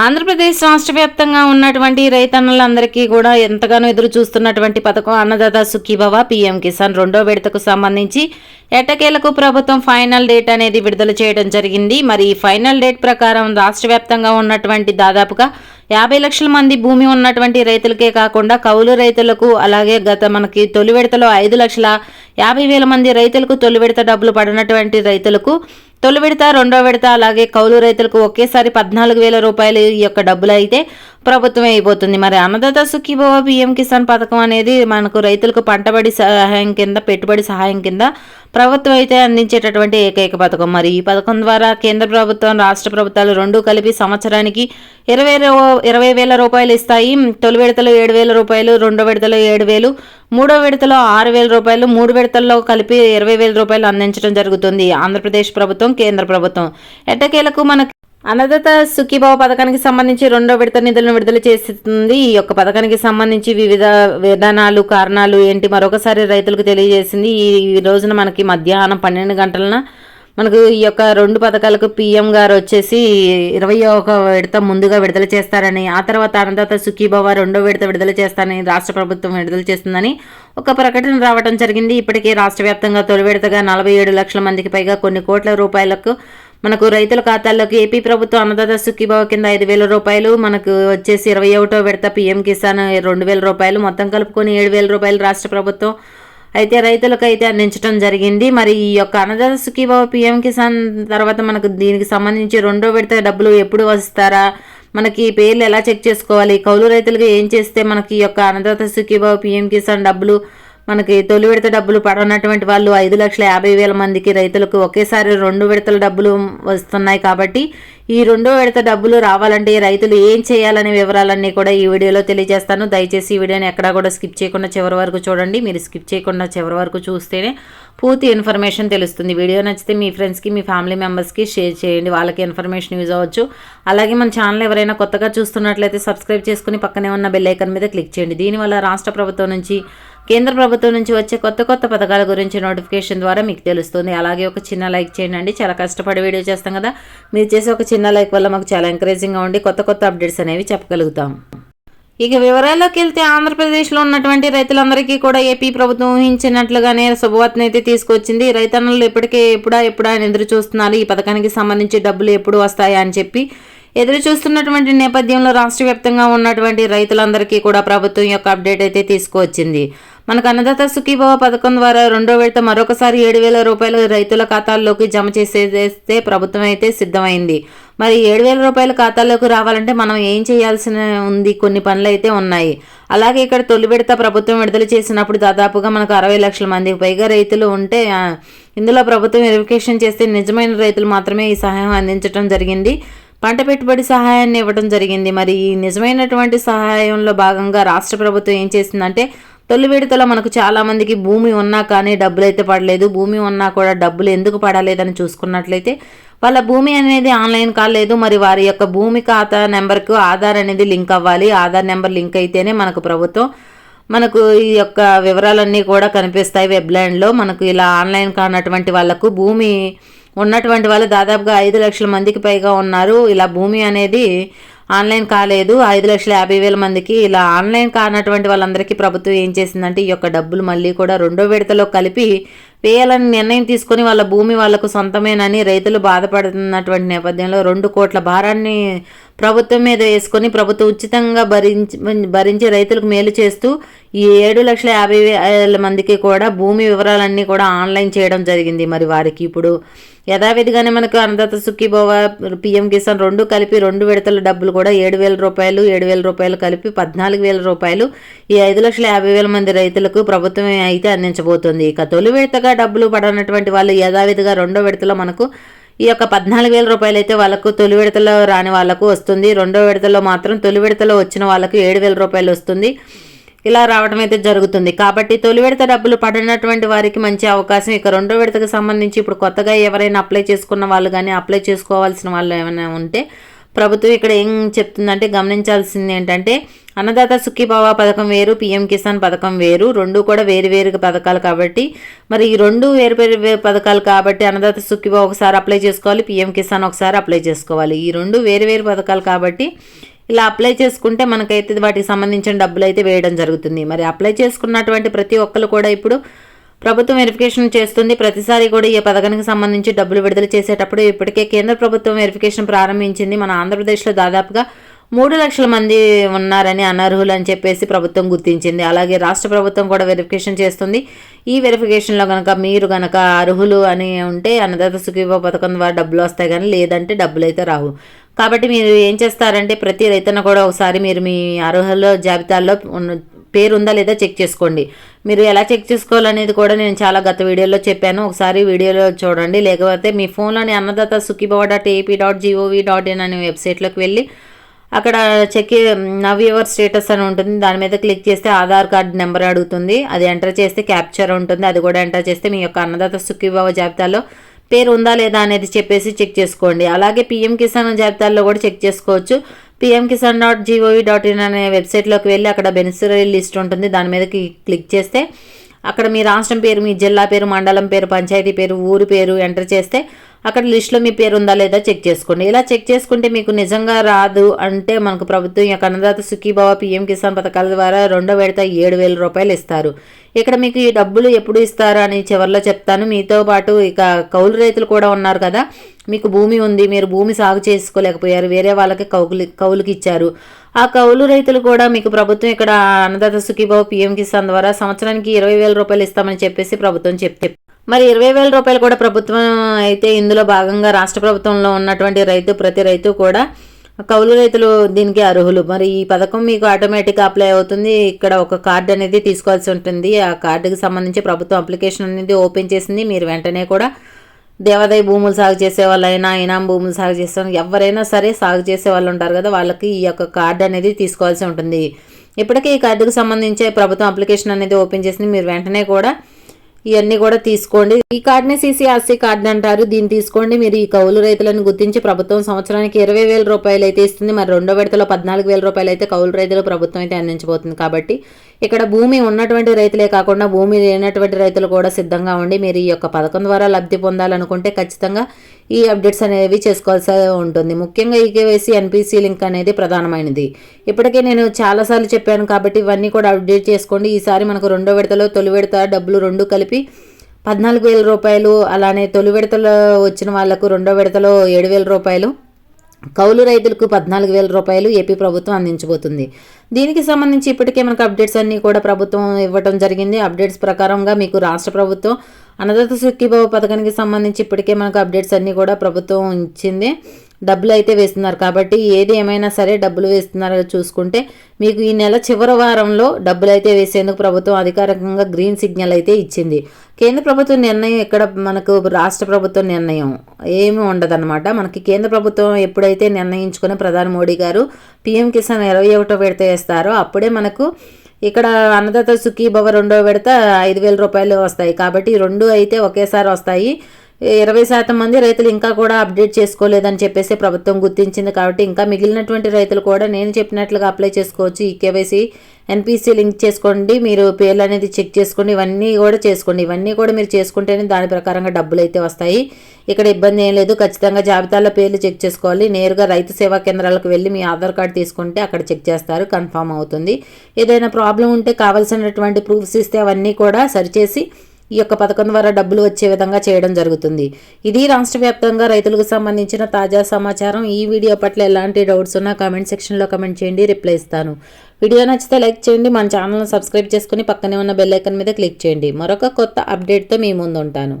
ఆంధ్రప్రదేశ్ రాష్ట్ర వ్యాప్తంగా ఉన్నటువంటి రైతన్నలందరికీ కూడా ఎంతగానో ఎదురు చూస్తున్నటువంటి పథకం అన్నదాత సుఖీభవ పీఎం కిసాన్ రెండో విడతకు సంబంధించి ఎట్టకేలకు ప్రభుత్వం ఫైనల్ డేట్ అనేది విడుదల చేయడం జరిగింది. మరి ఈ ఫైనల్ డేట్ ప్రకారం రాష్ట్ర వ్యాప్తంగా ఉన్నటువంటి దాదాపుగా యాభై లక్షల మంది భూమి ఉన్నటువంటి రైతులకే కాకుండా కౌలు రైతులకు అలాగే గత మనకి తొలి విడతలో ఐదు లక్షల యాభై వేల మంది రైతులకు తొలి విడత డబ్బులు పడినటువంటి రైతులకు తొలి విడత రెండో విడత అలాగే కౌలు రైతులకు ఒకేసారి పద్నాలుగు వేల రూపాయలు ఈ యొక్క డబ్బులు అయితే ప్రభుత్వం అయిపోతుంది. మరి అన్నదాత సుఖీభవ పిఎం కిసాన్ పథకం అనేది మనకు రైతులకు పంటబడి సహాయం కింద పెట్టుబడి సహాయం కింద ప్రభుత్వం అయితే అందించేటటువంటి ఏకైక పథకం. మరి ఈ పథకం ద్వారా కేంద్ర ప్రభుత్వం రాష్ట్ర ప్రభుత్వాలు రెండు కలిపి సంవత్సరానికి ఇరవై ఇరవై వేల రూపాయలు ఇస్తాయి. తొలి విడతలో ఏడు వేల రూపాయలు రెండో విడతలో ఏడు వేలు మూడో విడతలో ఆరు వేల రూపాయలు మూడు విడతల్లో కలిపి ఇరవై వేల రూపాయలు అందించడం జరుగుతుంది. ఆంధ్రప్రదేశ్ ప్రభుత్వం కేంద్ర ప్రభుత్వం. ఎట్టకేలకు మనకు అన్నదాత సుఖీభావ పథకానికి సంబంధించి రెండో విడత నిధులను విడుదల చేస్తుంది. ఈ యొక్క పథకానికి సంబంధించి వివిధ విధానాలు కారణాలు ఏంటి మరొకసారి రైతులకు తెలియజేసింది. ఈ రోజున మనకి మధ్యాహ్నం పన్నెండు గంటలన మనకు ఈ యొక్క రెండు పథకాలకు పీఎం గారు వచ్చేసి ఇరవై ఒక విడత ముందుగా విడుదల చేస్తారని ఆ తర్వాత అన్నదాత సుఖీభవ రెండో విడత విడుదల చేస్తారని రాష్ట్ర ప్రభుత్వం విడుదల చేస్తుందని ఒక ప్రకటన రావడం జరిగింది. ఇప్పటికే రాష్ట్ర వ్యాప్తంగా తొలి విడతగా నలభై ఏడు లక్షల మందికి పైగా కొన్ని కోట్ల రూపాయలకు మనకు రైతుల ఖాతాల్లోకి ఏపీ ప్రభుత్వం అన్నదాత సుఖీభావ కింద ఐదు వేల రూపాయలు మనకు వచ్చేసి ఇరవై ఒకటో విడత పీఎం కిసాన్ రెండు వేల రూపాయలు మొత్తం కలుపుకొని ఏడు వేల రూపాయలు రాష్ట్ర ప్రభుత్వం అయితే రైతులకు అయితే అందించడం జరిగింది. మరి ఈ యొక్క అన్నదాత సుఖీభావ పీఎం కిసాన్ తర్వాత మనకు దీనికి సంబంధించి రెండో విడత డబ్బులు ఎప్పుడు వస్తారా? మనకి పేర్లు ఎలా చెక్ చేసుకోవాలి? కౌలు రైతులకు ఏం చేస్తే మనకి ఈ యొక్క అన్నదాత సుఖీభావ పీఎం కిసాన్ డబ్బులు మనకి తొలి విడత డబ్బులు పడనటువంటి వాళ్ళు ఐదు లక్షల యాభై వేల మందికి రైతులకు ఒకేసారి రెండు విడతల డబ్బులు వస్తున్నాయి కాబట్టి ఈ రెండో విడత డబ్బులు రావాలంటే రైతులు ఏం చేయాలనే వివరాలన్నీ కూడా ఈ వీడియోలో తెలియజేస్తాను. దయచేసి ఈ వీడియోని ఎక్కడా కూడా స్కిప్ చేయకుండా చివరి వరకు చూడండి. మీరు స్కిప్ చేయకుండా చివరి వరకు చూస్తేనే పూర్తి ఇన్ఫర్మేషన్ తెలుస్తుంది. వీడియో నచ్చితే మీ ఫ్రెండ్స్కి మీ ఫ్యామిలీ మెంబర్స్కి షేర్ చేయండి. వాళ్ళకి ఇన్ఫర్మేషన్ యూజ్ అవ్వచ్చు. అలాగే మన ఛానల్ ఎవరైనా కొత్తగా చూస్తున్నట్లయితే సబ్స్క్రైబ్ చేసుకుని పక్కనే ఉన్న బెల్ ఐకన్ మీద క్లిక్ చేయండి. దీనివల్ల రాష్ట్ర ప్రభుత్వం నుంచి కేంద్ర ప్రభుత్వం నుంచి వచ్చే కొత్త కొత్త పథకాల గురించి నోటిఫికేషన్ ద్వారా మీకు తెలుస్తుంది. అలాగే ఒక చిన్న లైక్ చేయండి. చాలా కష్టపడి వీడియో చేస్తాం కదా. మీరు చేసే ఒక చిన్న లైక్ వల్ల మాకు చాలా ఎంకరేజింగ్గా ఉండి కొత్త కొత్త అప్డేట్స్ అనేవి చెప్పగలుగుతాం. ఇక వివరాల్లోకి వెళ్తే ఆంధ్రప్రదేశ్లో ఉన్నటువంటి రైతులందరికీ కూడా ఏపీ ప్రభుత్వం ఊహించినట్లుగానే శుభవార్తను అయితే తీసుకొచ్చింది. రైతన్నలు ఇప్పటికే ఎప్పుడా ఎప్పుడా అని ఎదురు చూస్తున్నారు. ఈ పథకానికి సంబంధించి డబ్బులు ఎప్పుడు వస్తాయా అని చెప్పి ఎదురు చూస్తున్నటువంటి నేపథ్యంలో రాష్ట్ర వ్యాప్తంగా ఉన్నటువంటి రైతులందరికీ కూడా ప్రభుత్వం యొక్క అప్డేట్ అయితే తీసుకువచ్చింది మనకు అన్నదాత సుఖీభవ పథకం ద్వారా రెండో విడత మరొకసారి ఏడు వేల రూపాయలు రైతుల ఖాతాల్లోకి జమ చేసేస్తే ప్రభుత్వం అయితే సిద్ధమైంది. మరి ఏడు వేల రూపాయల ఖాతాల్లోకి రావాలంటే మనం ఏం చేయాల్సిన ఉంది? కొన్ని పనులు అయితే ఉన్నాయి. అలాగే ఇక్కడ తొలి విడత ప్రభుత్వం విడుదల చేసినప్పుడు దాదాపుగా మనకు అరవై లక్షల మందికి పైగా రైతులు ఉంటే ఇందులో ప్రభుత్వం వెరిఫికేషన్ చేస్తే నిజమైన రైతులు మాత్రమే ఈ సహాయం అందించడం జరిగింది. పంట పెట్టుబడి సహాయాన్ని ఇవ్వడం జరిగింది. మరి ఈ నిజమైనటువంటి సహాయంలో భాగంగా రాష్ట్ర ప్రభుత్వం ఏం చేసిందంటే తొలి విడతలో మనకు చాలామందికి భూమి ఉన్నా కానీ డబ్బులు అయితే పడలేదు. భూమి ఉన్నా కూడా డబ్బులు ఎందుకు పడలేదని చూసుకున్నట్లయితే వాళ్ళ భూమి అనేది ఆన్లైన్ కాలేదు మరి వారి యొక్క భూమి ఖాతా నెంబర్కు ఆధార్ అనేది లింక్ అవ్వాలి. ఆధార్ నెంబర్ లింక్ అయితేనే మనకు ప్రభుత్వం మనకు ఈ యొక్క వివరాలన్నీ కూడా కనిపిస్తాయి వెబ్లైన్లో మనకు ఇలా ఆన్లైన్ కానటువంటి వాళ్ళకు భూమి ఉన్నటువంటి వాళ్ళు దాదాపుగా ఐదు లక్షల మందికి పైగా ఉన్నారు. ఇలా భూమి అనేది ఆన్లైన్ కాలేదు. ఐదు లక్షల యాభై వేల మందికి ఇలా ఆన్లైన్ కానటువంటి వాళ్ళందరికీ ప్రభుత్వం ఏం చేసిందంటే ఈ యొక్క డబ్బులు మళ్ళీ కూడా రెండో విడతలో కలిపి వేయాలని నిర్ణయం తీసుకొని వాళ్ళ భూమి వాళ్ళకు సొంతమేనని రైతులు బాధపడుతున్నటువంటి నేపథ్యంలో రెండు కోట్ల భారాన్ని ప్రభుత్వం మీద వేసుకొని ప్రభుత్వం ఉచితంగా భరించి భరించి రైతులకు మేలు చేస్తూ ఈ ఏడు లక్షల యాభై వేల మందికి కూడా భూమి వివరాలన్నీ కూడా ఆన్లైన్ చేయడం జరిగింది. మరి వారికి ఇప్పుడు యథావిధిగానే మనకు అన్నదాత సుఖీభవ పిఎం కిసాన్ రెండు కలిపి రెండు విడతల డబ్బులు కూడా ఏడు వేల రూపాయలు ఏడు వేల రూపాయలు కలిపి పద్నాలుగు వేల రూపాయలు ఈ ఐదు లక్షల యాభై వేల మంది రైతులకు ప్రభుత్వం అయితే అందించబోతుంది. ఇక తొలి విడతగా డబ్బులు పడనటువంటి వాళ్ళు యథావిధిగా రెండో విడతలో మనకు ఈ యొక్క పద్నాలుగు వేల రూపాయలు అయితే వాళ్ళకు తొలి విడతలో రాని వాళ్ళకు వస్తుంది. రెండో విడతలో మాత్రం తొలి విడతలో వచ్చిన వాళ్ళకు ఏడు వేల రూపాయలు వస్తుంది. ఇలా రావడం అయితే జరుగుతుంది. కాబట్టి తొలి విడత డబ్బులు పడినటువంటి వారికి మంచి అవకాశం. ఇక రెండో విడతకు సంబంధించి ఇప్పుడు కొత్తగా ఎవరైనా అప్లై చేసుకున్న వాళ్ళు కానీ అప్లై చేసుకోవాల్సిన వాళ్ళు ఏమైనా ఉంటే ప్రభుత్వం ఇక్కడ ఏం చెప్తుందంటే గమనించాల్సింది ఏంటంటే అన్నదాత సుఖీభావ పథకం వేరు పిఎం కిసాన్ పథకం వేరు. రెండు కూడా వేరు వేరు పథకాలు కాబట్టి. మరి ఈ రెండు వేరు వేరు పథకాలు కాబట్టి అన్నదాత సుఖీభావ ఒకసారి అప్లై చేసుకోవాలి పిఎం కిసాన్ ఒకసారి అప్లై చేసుకోవాలి. ఈ రెండు వేరు వేరు పథకాలు కాబట్టి ఇలా అప్లై చేసుకుంటే మనకైతే వాటికి సంబంధించిన డబ్బులు అయితే వేయడం జరుగుతుంది. మరి అప్లై చేసుకున్నటువంటి ప్రతి ఒక్కరు కూడా ఇప్పుడు ప్రభుత్వం వెరిఫికేషన్ చేస్తుంది. ప్రతిసారి కూడా ఈ పథకానికి సంబంధించి డబ్బులు విడుదల చేసేటప్పుడు ఇప్పటికే కేంద్ర ప్రభుత్వం వెరిఫికేషన్ ప్రారంభించింది. మన ఆంధ్రప్రదేశ్లో దాదాపుగా మూడు లక్షల మంది ఉన్నారని అనర్హులు అని చెప్పేసి ప్రభుత్వం గుర్తించింది. అలాగే రాష్ట్ర ప్రభుత్వం కూడా వెరిఫికేషన్ చేస్తుంది. ఈ వెరిఫికేషన్లో కనుక మీరు కనుక అర్హులు అని ఉంటే అన్నదాత సుఖీభ పథకం ద్వారా డబ్బులు వస్తాయి కానీ లేదంటే డబ్బులు అయితే రావు. కాబట్టి మీరు ఏం చేస్తారంటే ప్రతి రైతన్న కూడా ఒకసారి మీరు మీ అర్హుల జాబితాల్లో పేరు ఉందా లేదా చెక్ చేసుకోండి. మీరు ఎలా చెక్ చేసుకోవాలనేది కూడా నేను చాలా గత వీడియోలో చెప్పాను. ఒకసారి వీడియోలో చూడండి. లేకపోతే మీ ఫోన్లోని Annadata Sukhibhava dot AP dot G O V dot in అనే వెబ్సైట్లోకి వెళ్ళి అక్కడ చెక్ నవ్ యువర్ స్టేటస్ అని ఉంటుంది. దాని మీద క్లిక్ చేస్తే ఆధార్ కార్డ్ నెంబర్ అడుగుతుంది. అది ఎంటర్ చేస్తే క్యాప్చర్ ఉంటుంది. అది కూడా ఎంటర్ చేస్తే మీ యొక్క అన్నదాత సుఖీభావ జాబితాలో పేరు ఉందా లేదా అనేది చెప్పేసి చెక్ చేసుకోండి. అలాగే పిఎం కిసాన్ జాబితాల్లో కూడా చెక్ చేసుకోవచ్చు. PM Kisan dot G O V dot in అనే వెబ్సైట్లోకి వెళ్ళి అక్కడ బెనిఫిషరీ లిస్ట్ ఉంటుంది. దాని మీద క్లిక్ చేస్తే అక్కడ మీ రాష్ట్రం పేరు మీ జిల్లా పేరు మండలం పేరు పంచాయతీ పేరు ఊరు పేరు ఎంటర్ చేస్తే అక్కడ లిస్ట్లో మీ పేరు ఉందా లేదా చెక్ చేసుకోండి. ఇలా చెక్ చేసుకుంటే మీకు నిజంగా రాదు అంటే మనకు ప్రభుత్వం యొక్క అన్నదాత సుఖీభావ పిఎం కిసాన్ పథకాల ద్వారా రెండో విడత ఏడు వేల రూపాయలు ఇస్తారు. ఇక్కడ మీకు ఈ డబ్బులు ఎప్పుడు ఇస్తారు అని చివరిలో చెప్తాను. మీతో పాటు ఇక కౌలు రైతులు కూడా ఉన్నారు కదా. మీకు భూమి ఉంది మీరు భూమి సాగు చేసుకోలేకపోయారు వేరే వాళ్ళకి కౌలు కౌలుకి ఇచ్చారు. ఆ కౌలు రైతులు కూడా మీకు ప్రభుత్వం ఇక్కడ అన్నదాత సుఖీభావ పిఎం కిసాన్ ద్వారా సంవత్సరానికి ఇరవై వేల రూపాయలు ఇస్తామని చెప్పేసి ప్రభుత్వం చెప్తే మరి ఇరవై వేల రూపాయలు కూడా ప్రభుత్వం అయితే ఇందులో భాగంగా రాష్ట్ర ప్రభుత్వంలో ఉన్నటువంటి రైతు ప్రతి రైతు కూడా కౌలు రైతులు దీనికి అర్హులు. మరి ఈ పథకం మీకు ఆటోమేటిక్గా అప్లై అవుతుంది. ఇక్కడ ఒక కార్డు అనేది తీసుకోవాల్సి ఉంటుంది. ఆ కార్డుకి సంబంధించి ప్రభుత్వం అప్లికేషన్ అనేది ఓపెన్ చేసింది. మీరు వెంటనే కూడా దేవాదాయ భూములు సాగు చేసే వాళ్ళైనా ఇనాం భూములు సాగు చేసే ఎవరైనా సరే సాగు చేసే వాళ్ళు ఉంటారు కదా వాళ్ళకి ఈ యొక్క కార్డు అనేది తీసుకోవాల్సి ఉంటుంది. ఇప్పటికే ఈ కార్డుకు సంబంధించి ప్రభుత్వం అప్లికేషన్ అనేది ఓపెన్ చేసింది. మీరు వెంటనే కూడా ఇవన్నీ కూడా తీసుకోండి. ఈ కార్డుని సిసిఆర్సీ కార్డు అంటారు. దీన్ని తీసుకోండి. మీరు ఈ కౌలు రైతులను గుర్తించి ప్రభుత్వం సంవత్సరానికి ఇరవై వేల రూపాయలు అయితే ఇస్తుంది. మరి రెండో విడతలో పద్నాలుగు వేల రూపాయలు అయితే కౌలు రైతులు ప్రభుత్వం అయితే అందించబోతుంది కాబట్టి ఇక్కడ భూమి ఉన్నటువంటి రైతులే కాకుండా భూమి లేనటువంటి రైతులు కూడా సిద్ధంగా ఉండి మీరు ఈ యొక్క పథకం ద్వారా లబ్ధి పొందాలనుకుంటే ఖచ్చితంగా ఈ అప్డేట్స్ అనేవి చేసుకోవాల్సి ఉంటుంది. ముఖ్యంగా ఈ కేవైసీ ఎన్పిసి లింక్ అనేది ప్రధానమైనది. ఇప్పటికే నేను చాలాసార్లు చెప్పాను కాబట్టి ఇవన్నీ కూడా అప్డేట్ చేసుకోండి. ఈసారి మనకు రెండో విడతలో తొలి విడత డబ్బులు రెండు కలిపి పద్నాలుగు వేల రూపాయలు అలానే తొలి విడతలో వచ్చిన వాళ్ళకు రెండో విడతలో ఏడు వేల రూపాయలు కౌలు రైతులకు పద్నాలుగు వేల రూపాయలు ఏపీ ప్రభుత్వం అందించబోతుంది. దీనికి సంబంధించి ఇప్పటికే మనకు అప్డేట్స్ అన్నీ కూడా ప్రభుత్వం ఇవ్వడం జరిగింది. అప్డేట్స్ ప్రకారంగా మీకు రాష్ట్ర ప్రభుత్వం అన్నదాత సుఖీభావ పథకానికి సంబంధించి ఇప్పటికే మనకు అప్డేట్స్ అన్నీ కూడా ప్రభుత్వం ఇచ్చింది. డబ్బులు అయితే వేస్తున్నారు. కాబట్టి ఏది ఏమైనా సరే డబ్బులు వేస్తున్నారో చూసుకుంటే మీకు ఈ నెల చివరి వారంలో డబ్బులు అయితే వేసేందుకు ప్రభుత్వం అధికారికంగా గ్రీన్ సిగ్నల్ అయితే ఇచ్చింది. కేంద్ర ప్రభుత్వం నిర్ణయం ఇక్కడ మనకు రాష్ట్ర ప్రభుత్వం నిర్ణయం ఏమి ఉండదన్నమాట. మనకి కేంద్ర ప్రభుత్వం ఎప్పుడైతే నిర్ణయించుకుని ప్రధాని మోడీ గారు పీఎం కిసాన్ ఇరవై ఒకటో విడత వేస్తారో అప్పుడే మనకు ఇక్కడ అన్నదాత సుఖీభవ రెండో విడత ఐదు వేల రూపాయలు వస్తాయి. కాబట్టి రెండు అయితే ఒకేసారి వస్తాయి. ఇరవై శాతం మంది రైతులు ఇంకా కూడా అప్డేట్ చేసుకోలేదని చెప్పేసి ప్రభుత్వం గుర్తించింది కాబట్టి ఇంకా మిగిలినటువంటి రైతులు కూడా నేను చెప్పినట్లుగా అప్లై చేసుకోవచ్చు. ఈ కేవైసీ ఎన్పిసి లింక్ చేసుకోండి మీరు పేర్లు అనేది చెక్ చేసుకోండి ఇవన్నీ కూడా చేసుకోండి. ఇవన్నీ కూడా మీరు చేసుకుంటేనే దాని ప్రకారంగా డబ్బులు అయితే వస్తాయి. ఇక్కడ ఇబ్బంది ఏం లేదు. ఖచ్చితంగా జాబితాలో పేర్లు చెక్ చేసుకోవాలి. నేరుగా రైతు సేవా కేంద్రాలకు వెళ్ళి మీ ఆధార్ కార్డు తీసుకుంటే అక్కడ చెక్ చేస్తారు. కన్ఫామ్ అవుతుంది. ఏదైనా ప్రాబ్లం ఉంటే కావాల్సినటువంటి ప్రూఫ్స్ ఇస్తే అవన్నీ కూడా సరిచేసి ఈ యొక్క పథకం ద్వారా డబ్బులు వచ్చే విధంగా చేయడం జరుగుతుంది. ఇది రాష్ట్ర వ్యాప్తంగా రైతులకు సంబంధించిన తాజా సమాచారం. ఈ వీడియో పట్ల ఎలాంటి డౌట్స్ ఉన్నా కామెంట్ సెక్షన్లో కామెంట్ చేయండి రిప్లై ఇస్తాను. వీడియో నచ్చితే లైక్ చేయండి మన ఛానల్ను సబ్స్క్రైబ్ చేసుకుని పక్కనే ఉన్న బెల్ ఐకన్ మీద క్లిక్ చేయండి. మరొక కొత్త అప్డేట్తో మీ ముందు ఉంటాను